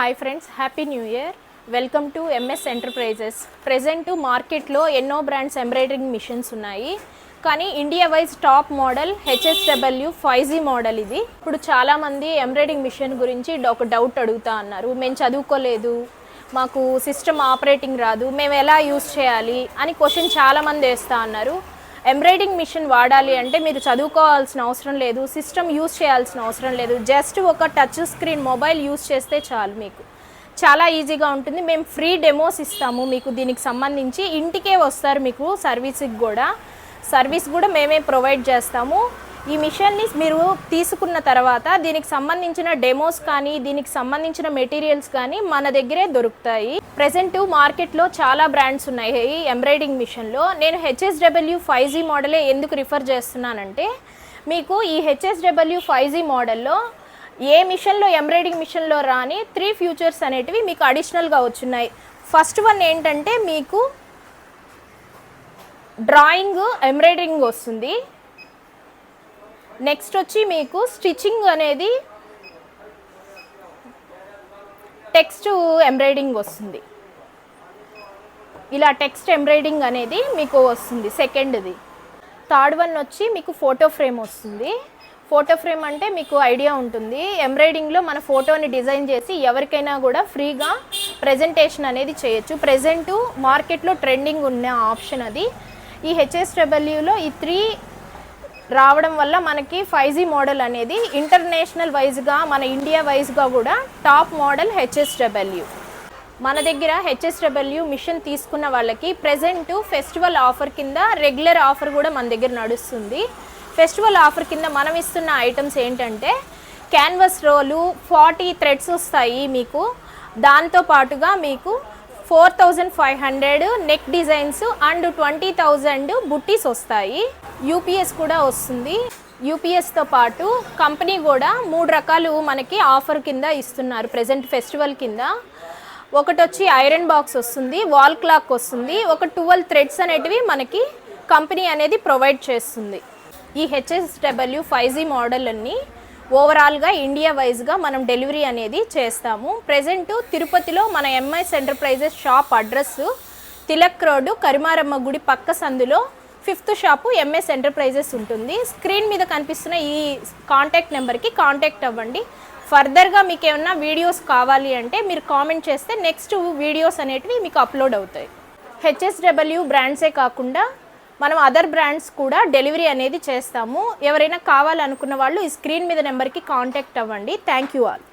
Hi friends happy new year welcome to MS enterprises present మార్కెట్లో ఎన్నో brands embroidering machines ఉన్నాయి. కానీ India wise top model HSW five G model ఇది. ఇప్పుడు చాలామంది ఎంబ్రాయిడరింగ్ మిషన్ గురించి ఒక డౌట్ అడుగుతా అన్నారు. మేము చదువుకోలేదు. మాకు సిస్టమ్ ఆపరేటింగ్ రాదు. మేము ఎలా యూస్ చేయాలి? అని క్వశ్చన్ చాలామంది వేస్తా అన్నారు. ఎంబ్రాయిడింగ్ మిషన్ వాడాలి అంటే మీరు చదువుకోవాల్సిన అవసరం లేదు సిస్టమ్ యూస్ చేయాల్సిన అవసరం లేదు. జస్ట్ ఒక టచ్ స్క్రీన్ మొబైల్ యూస్ చేస్తే చాలు మీకు. చాలా ఈజీగా ఉంటుంది. మేము ఫ్రీ డెమోస్ ఇస్తాము మీకు. దీనికి సంబంధించి ఇంటికే వస్తారు మీకు సర్వీస్కి కూడా. సర్వీస్ కూడా మేమే ప్రొవైడ్ చేస్తాము. ఈ మిషన్ని మీరు తీసుకున్న తర్వాత దీనికి సంబంధించిన డెమోస్ కానీ దీనికి సంబంధించిన మెటీరియల్స్ కానీ మన దగ్గరే దొరుకుతాయి. ప్రజెంట్ మార్కెట్లో చాలా బ్రాండ్స్ ఉన్నాయి ఎంబ్రాయిడింగ్ మిషన్లో. నేను హెచ్ఎస్డబ్ల్యూ ఫైవ్ జీ మోడలే ఎందుకు రిఫర్ చేస్తున్నానంటే మీకు ఈ హెచ్ఎస్డబ్ల్యూ ఫైవ్ జీ మోడల్లో ఏ మిషన్లో ఎంబ్రాయిడింగ్ మిషన్లో రాని త్రీ ఫ్యూచర్స్ అనేటివి మీకు అడిషనల్గా వచ్చున్నాయి ఫస్ట్ వన్ ఏంటంటే మీకు డ్రాయింగ్ ఎంబ్రాయిడరింగ్ వస్తుంది. నెక్స్ట్ వచ్చి మీకు స్టిచ్చింగ్ అనేది టెక్స్ట్ ఎంబ్రాయిడింగ్ వస్తుంది. ఇలా టెక్స్ట్ ఎంబ్రాయిడింగ్ అనేది మీకు వస్తుంది సెకండ్ది థర్డ్ వన్ వచ్చి మీకు ఫోటో ఫ్రేమ్ వస్తుంది. ఫోటో ఫ్రేమ్ అంటే మీకు ఐడియా ఉంటుంది. ఎంబ్రాయిడింగ్లో మన ఫోటోని డిజైన్ చేసి ఎవరికైనా కూడా ఫ్రీగా ప్రజెంటేషన్ అనేది చేయొచ్చు. ప్రజెంటు మార్కెట్లో ట్రెండింగ్ ఉన్న ఆప్షన్ అది. ఈ హెచ్ఎస్డబ్ల్యూలో ఈ త్రీ రావడం వల్ల మనకి ఫైవ్ జీ మోడల్ అనేది ఇంటర్నేషనల్ వైజ్గా మన ఇండియా వైజ్గా కూడా టాప్ మోడల్ హెచ్ఎస్డబ్ల్యూ మన దగ్గర హెచ్ఎస్డబ్ల్యూ మిషన్ తీసుకున్న వాళ్ళకి ప్రజెంట్ ఫెస్టివల్ ఆఫర్ కింద రెగ్యులర్ ఆఫర్ కూడా మన దగ్గర నడుస్తుంది. ఫెస్టివల్ ఆఫర్ కింద మనం ఇస్తున్న ఐటమ్స్ ఏంటంటే క్యాన్వస్ రోలు ఫార్టీ థ్రెడ్స్ వస్తాయి మీకు. దాంతో పాటుగా మీకు four thousand five hundred neck designs and twenty thousand బుట్టీస్ వస్తాయి. యూపీఎస్ కూడా వస్తుంది. యూపీఎస్తో పాటు కంపెనీ కూడా మూడు రకాలు మనకి ఆఫర్ కింద ఇస్తున్నారు ప్రజెంట్ ఫెస్టివల్ కింద. ఒకటి వచ్చి ఐరన్ బాక్స్ వస్తుంది వాల్ క్లాక్ వస్తుంది. ఒక ట్వెల్వ్ థ్రెడ్స్ అనేటివి మనకి కంపెనీ అనేది ప్రొవైడ్ చేస్తుంది. ఈ హెచ్ఎస్డబ్ల్యూ ఫైవ్ జీ మోడల్ అన్ని ఓవరాల్గా ఇండియా వైజ్గా మనం డెలివరీ అనేది చేస్తాము. ప్రజెంట్ తిరుపతిలో మన MIS enterprises shop address Tilak road Karimaramma గుడి పక్క సందులో ఫిఫ్త్ షాపు ఎంఎస్ ఎంటర్ప్రైజెస్ ఉంటుంది. స్క్రీన్ మీద కనిపిస్తున్న ఈ కాంటాక్ట్ నెంబర్కి కాంటాక్ట్ అవ్వండి. ఫర్దర్గా మీకు ఏమన్నా వీడియోస్ కావాలి అంటే మీరు కామెంట్ చేస్తే నెక్స్ట్ వీడియోస్ అనేటివి మీకు అప్లోడ్ అవుతాయి. హెచ్ఎస్డబ్ల్యూ బ్రాండ్సే కాకుండా మనం అదర్ బ్రాండ్స్ కూడా డెలివరీ అనేది చేస్తాము. ఎవరైనా కావాలనుకున్న వాళ్ళు ఈ స్క్రీన్ మీద నెంబర్కి కాంటాక్ట్ అవ్వండి. Thank you all